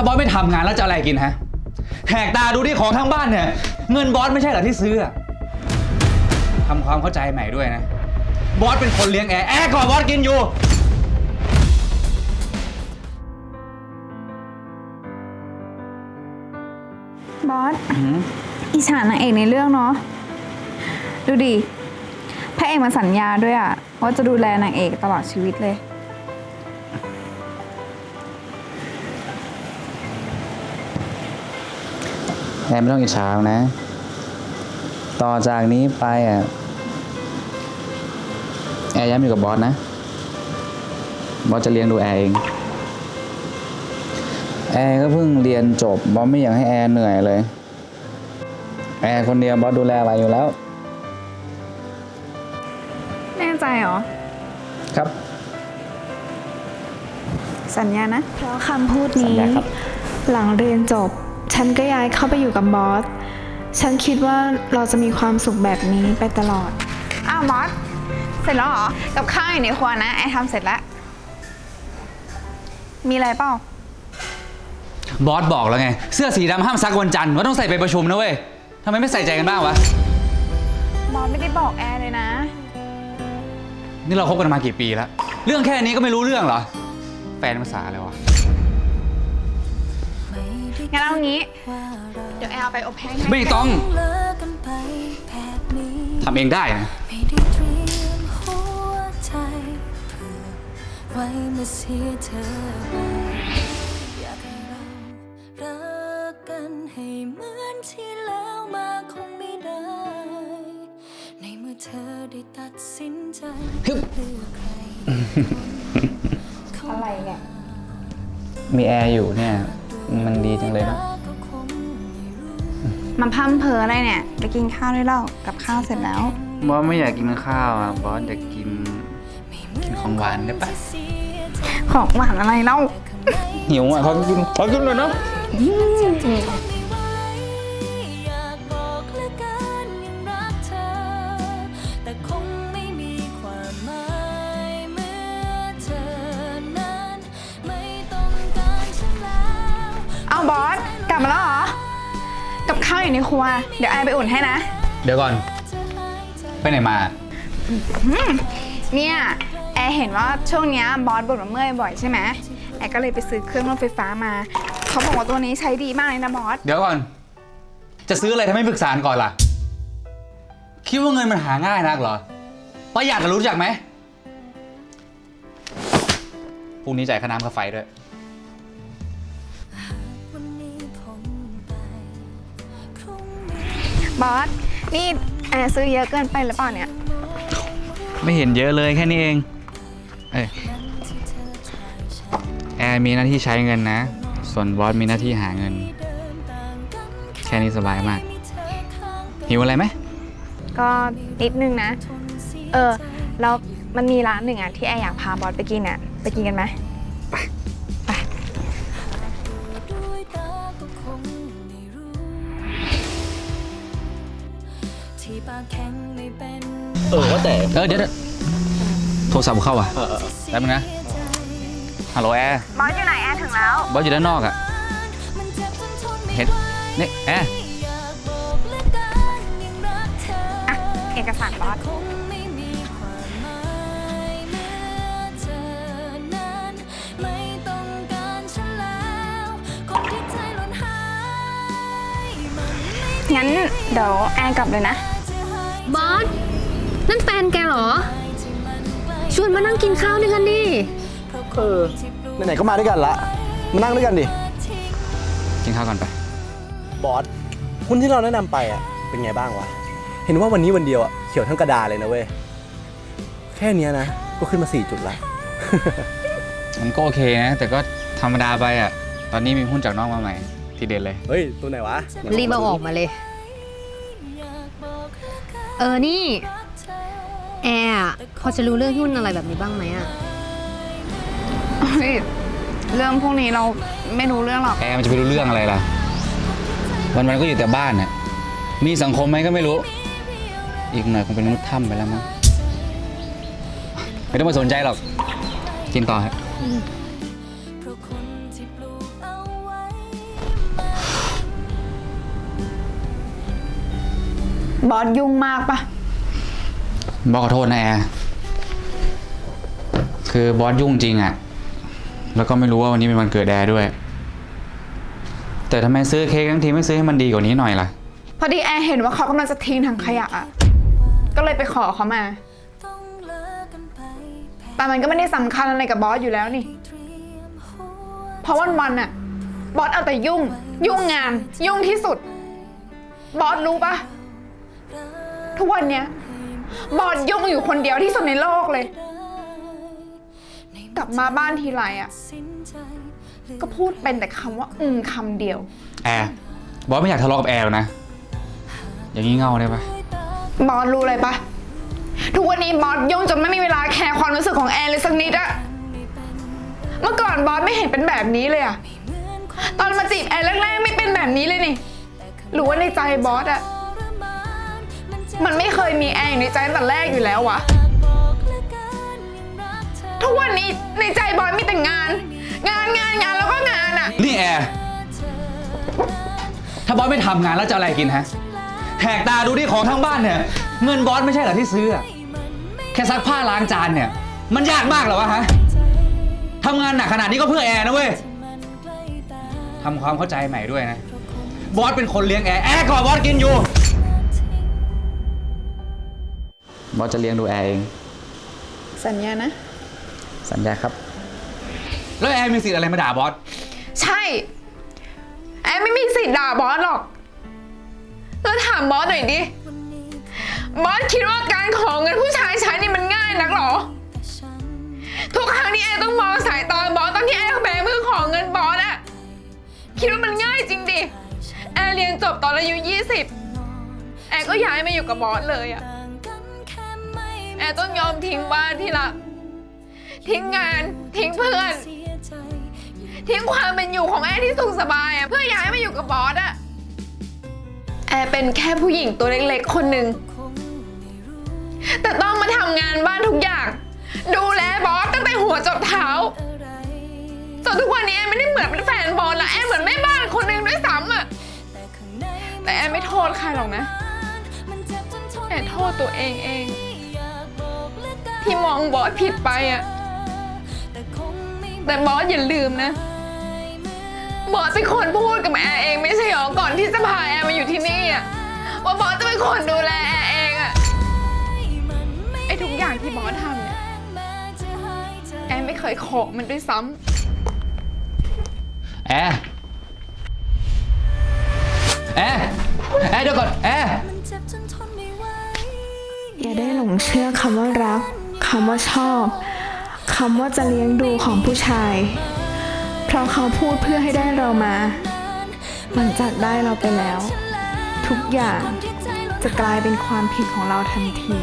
ถ้าบอสไม่ทำงานแล้วจะเอาอะไรกินฮะ แหกตาดูที่ของทั้งบ้านเนี่ย เงินบอสไม่ใช่เหรอที่ซื้ออะทำความเข้าใจใหม่ด้วยนะ บอสเป็นคนเลี้ยงแอร์แอร์ก่อนบอสกินอยู่ บอสอิจฉานางเอกในเรื่องเนาะ ดูดิ พระเอกมาสัญญาด้วยอะว่าจะดูแลนางเอกตลอดชีวิตเลย แอร์ไม่ต้องอิจฉานะ ต่อจากนี้ไปอะแอร์ย้ายมาอยู่กับบอสนะ บอสจะเลี้ยงดูแอร์เอง แอร์ก็เพิ่งเรียนจบ บอสไม่อยากให้แอร์เหนื่อยเลย แอร์คนเดียวบอสดูแลไหวอยู่แล้ว แน่ใจเหรอ ครับ สัญญานะ เพราะคำพูดสัญนี้ ญาครับ หลังเรียนจบ ฉันก็ย้ายเข้าไปอยู่กับบอส ฉันคิดว่าเราจะมีความสุขแบบนี้ไปตลอด อ้าวบอส เสร็จแล้วเหรอ กับข้าวอยู่ในครัวนะไอทำเสร็จแล้ว มีอะไรเปล่า บอสบอกแล้วไง เสื้อสีดำห้ามซักวันจันทร์ว่าต้องใส่ไปประชุมนะเว้ยทำไมไม่ใส่ใจกันบ้างวะ บอสไม่ได้บอกแอร์เลยนะ นี่เราคบกันมากี่ปีแล้ว เรื่องแค่นี้ก็ไม่รู้เรื่องเหรอ แฟนภาษาอะไรวะ งั้นเอางี้ เดี๋ยวแอร์เอาไปอบแห้งให้ไม่ต้องเลิกกันไปแบบนี้ทำเองได้นะไม่ได้เตรียมหัวใจเพื่อไว้เมื่อเสียเธอไปอยากให้เรารักกันให้เหมือนที่แล้วมาคงไม่ได้ ในเมื่อเธอได้ตัดสินใจฮึบเลือกใครอะไรเนี่ย มีแอร์อยู่เนี่ย มันดีจังเลยนะก็คงไม่รู้มันพั่มเพออะไรเนี่ย ไปกินข้าวด้วยเล่ากับข้าวเสร็จแล้ว บอสไม่อยากกินข้าวอะ บอสอยากกินกินของหวานได้ปะเสียใจของหวานอะไรเล่าหิวอะเขากินเขากินเลยเนาะไม่าวอยู่ในครัว เดี๋ยวแอร์ไปอุ่นให้นะ เดี๋ยวก่อนจะหายใจไปไหนมา เนี่ยแอร์เห็นว่าช่วงเนี้ยบอสบ่นว่าเมื่อยบ่อยใช่ไหมแอร์ก็เลยไปซื้อเครื่องนวดไฟฟ้ามา เขาบอกว่าตัวนี้ใช้ดีมากเลยนะบอส เดี๋ยวก่อน จะซื้ออะไรทำไมไม่ปรึกษาก่อนล่ะ คิดว่าเงินมันหาง่ายนักเหรอ ประหยัดอะรู้จักไหมพรุ่งนี้จ่ายค่าน้ำค่าไฟด้วย บอส นี่แอร์ซื้อเยอะเกินไปหรือเปล่าเนี่ย ไม่เห็นเยอะเลยแค่นี้เอง เอ้ยที่เธอถ่ายฉันแอร์มีหน้าที่ใช้เงินนะ ส่วนบอสมีหน้าที่หาเงินเดินต่างกันแค่นี้สบายมากมีเธอข้างเป็นหิวอะไรไหม ก็นิดนึงนะทนเสียเออ แล้วมันมีร้านหนึ่งอะที่แอร์อยากพาบอสไปกินอะ ไปกินกันไหม เออว่าแต่เออเดี๋ยวเดี๋ยวโทรศัพท์เข้าอะเออเออแป๊บนึงนะฮัลโหลแอร์บอสอยู่ไหนแอร์ถึงแล้วบอสอยู่ด้านนอกอะมันเจ็บจนทนไม่เห็นไหวนี่แอร์อยากบอกเหลือเกินยังรักเธออะเอกสารบอสคงไม่มีความหมายเมื่อเธอนั้นไม่ต้องการฉันแล้วคนที่ใจหล่นหายมันไม่งั้นเดี๋ยวแอร์กลับเลยนะจะหายบอส นั่นแฟนแกเหรอที่มันใกล้ชวนมานั่งกินข้าวด้วยกันดิ เออไหนๆก็มาด้วยกันละ มานั่งด้วยกันดิ กินข้าวก่อนไป บอสหุ้นที่เราแนะนำไปอะ เป็นไงบ้างวะ เห็นว่าวันนี้วันเดียวอะ เขียวทั้งกระดาษเลยนะเว้ย แค่เนี้ยนะ ก็ขึ้นมา 4 จุดละ มันก็โอเคนะ แต่ก็ธรรมดาไปอะ ตอนนี้มีหุ้นจากน้องมาใหม่ ทีเด็ดเลย เฮ้ย ตัวไหนวะรีบเอาออกมาเลย เออนี่ แอร์อะพอจะรู้เรื่องหุ้นอะไรแบบนี้บ้างไหมอะเรื่องพวกนี้เราไม่รู้เรื่องหรอก แอร์มันจะไปรู้เรื่องอะไรล่ะ วันวันก็อยู่แต่บ้านน่ะ มีสังคมไหมก็ไม่รู้ อีกหน่อยคงเป็นมนุษย์ถ้ำไปแล้วมั้ง ไม่ต้องมาสนใจหรอก กินต่อฮะราะบอสยุ่งมากปะ บอสขอโทษนะแอร์คือบอสยุ่งจริงอะแล้วก็ไม่รู้ว่าวันนี้เป็นวันเกิดแอร์ด้วย แต่ทำไมซื้อเค้กทั้งทีไม่ซื้อให้มันดีกว่านี้หน่อยล่ะ พอดีแอร์เห็นว่าเขากำลังจะทิ้งถังขยะอะก็เลยไปขอเขามา แต่มันก็ไม่ได้สำคัญอะไรกับบอสอยู่แล้วนี่เตรียมหัวเพราะวันวันๆอะบอสเอาแต่ยุ่ง ยุ่งงาน ยุ่งที่สุด บอสรู้ปะทุกวันเนี้ย บอสยุ่งอยู่คนเดียวที่สุดในโลกเลย กลับมาบ้านทีไรอะสิ้นใจหรือก็พูดเป็นแต่คำว่า อืมคำเดียว แอร์บอสไม่อยากทะเลาะกับแอร์หรอกนะ อย่างนี้เง่าได้ปะบอสรู้เลยปะทุกวันนี้บอสยุ่งจนไม่มีเวลาแคร์ความรู้สึกของแอนเลยสักนิดอะเมื่อก่อนบอสไม่เห็นเป็นแบบนี้เลยอะตอนมาจีบแอนแรกๆไม่เป็นแบบนี้เลยนี่หรือว่าในใจบอสอะทรมาน มันไม่เคยมีแอนอยู่ในใจตั้งแต่แรกอยู่แล้ววะทุกวันนี้ในใจบอสมีแต่งาน งานงานงานแล้วก็งานอะนี่แอร์ถ้าบอสไม่ทำงานแล้วจะอะไรกินฮะแหกตาดูที่ของทั้งบ้านเนี่ย เงินบอสไม่ใช่เหรอที่ซื้ออะแค่ซักผ้าล้างจานเนี่ย มันยากมากเหรอวะฮะทำงานหนักขนาดนี้ก็เพื่อแอร์นะเว้ยทำความเข้าใจใหม่ด้วยนะ บอสเป็นคนเลี้ยงแอร์แอร์ก่อนบอสกินอยู่ บอสจะเลี้ยงดูแอร์เอง สัญญานะ สัญญาครับ แล้วแอร์มีสิทธิ์อะไรมาด่าบอส ใช่ แอนไม่มีสิทธิ์ด่าบอสหรอก แล้วถามบอสหน่อยดิ บอสคิดว่าการขอเงินผู้ชายใช้นี่มันง่ายนักเหรอแต่ฉันทุกครั้งที่แอนต้องมองสายตาบอสตอนที่แอนแบมือขอเงินบอสอะคิดว่ามันง่ายจริงดิ แอนเรียนจบตอนอายุ 20 แอนก็ย้ายมาอยู่กับบอสเลยอะ ต้องยอมทิ้งบ้านที่รัก ทิ้งงาน ทิ้งเพื่อน ทิ้งความเป็นอยู่ของแอนที่สุขสบายอะเพื่อย้ายมาอยู่กับบอสอะแอนเป็นแค่ผู้หญิงตัวเล็กๆ คนหนึ่ง แต่ต้องมาทำงานบ้านทุกอย่าง ดูแลบอสตั้งแต่หัวจดเท้าจนทุกวันนี้แอนไม่ได้เหมือนเป็นแฟนบอลละแอนเหมือนแม่บ้านคนหนึ่งด้วยซ้ำอะแต่แอไม่โทษใครหรอกนะแอนโทษตัวเองเอง ที่มองบอสผิดไปอะแต่คงไม่แต่บอสอย่าลืมนะ บอสเป็นคนพูดกับแอร์เองไม่ใช่หรอ ก่อนที่จะพาแอร์มาอยู่ที่นี่อะว่าบอสจะเป็นคนดูแลแอร์เองอะไอ้ทุกอย่างที่บอสทำเนี่ยแม้จะหายใจแอนไม่เคยขอมันด้วยซ้ำ แอร์แอร์แอร์เดี๋ยวก่อน แอร์มันเจ็บจนทนไม่ไหวอย่าได้หลงเชื่อคำว่ารัก คำว่าชอบคำว่าจะเลี้ยงดูของผู้ชาย เพราะเขาพูดเพื่อให้ได้เรามา หลังจากได้เราไปแล้ว ทุกอย่างจะกลายเป็นความผิดของเราทันที